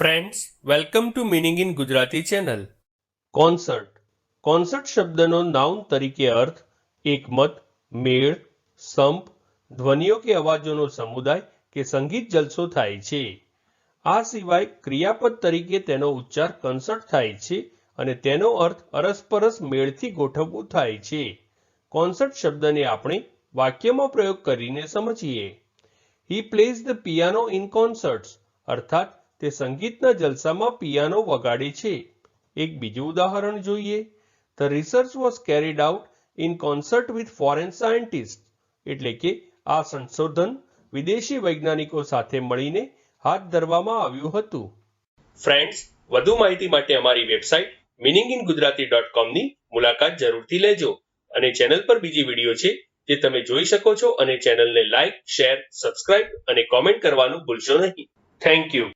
Friends welcome to meaning in Gujarati channel concert concert શબ્દનો noun તરીકે અર્થ એકમત, મેળ, સંપ, ધ્વનિઓ કે અવાજોનો સમુદાય કે સંગીત જલસો થાય છે. આ સિવાય ક્રિયાપદ તરીકે તેનો ઉચ્ચાર કન્સર્ટ થાય છે અને તેનો અર્થ અરસપરસ મેળથી ગોઠવવું થાય છે. કોન્સર્ટ શબ્દને આપણે વાક્યમાં પ્રયોગ કરીને સમજીએ. He plays the piano in concerts અર્થાત તે સંગીતના જલસામાં પિયાનો વગાડે છે. એક બીજું ઉદાહરણ જોઈએ. The research was carried out in concert with foreign scientist એટલે કે આ સંશોધન વિદેશી વૈજ્ઞાનિકો સાથે મળીને હાથ ધરવામાં આવ્યું હતું. ફ્રેન્ડ્સ વધુ માહિતી માટે અમારી website meaning in Gujarati dot કોમની મુલાકાત જરૂરથી લેજો અને ચેનલ પર બીજી વીડિયો છે જે તમે જોઈ શકો છો અને ચેનલને લાઇક, શેર, સબસ્ક્રાઇબ અને કોમેન્ટ કરવાનું ભૂલશો નહીં. Thank you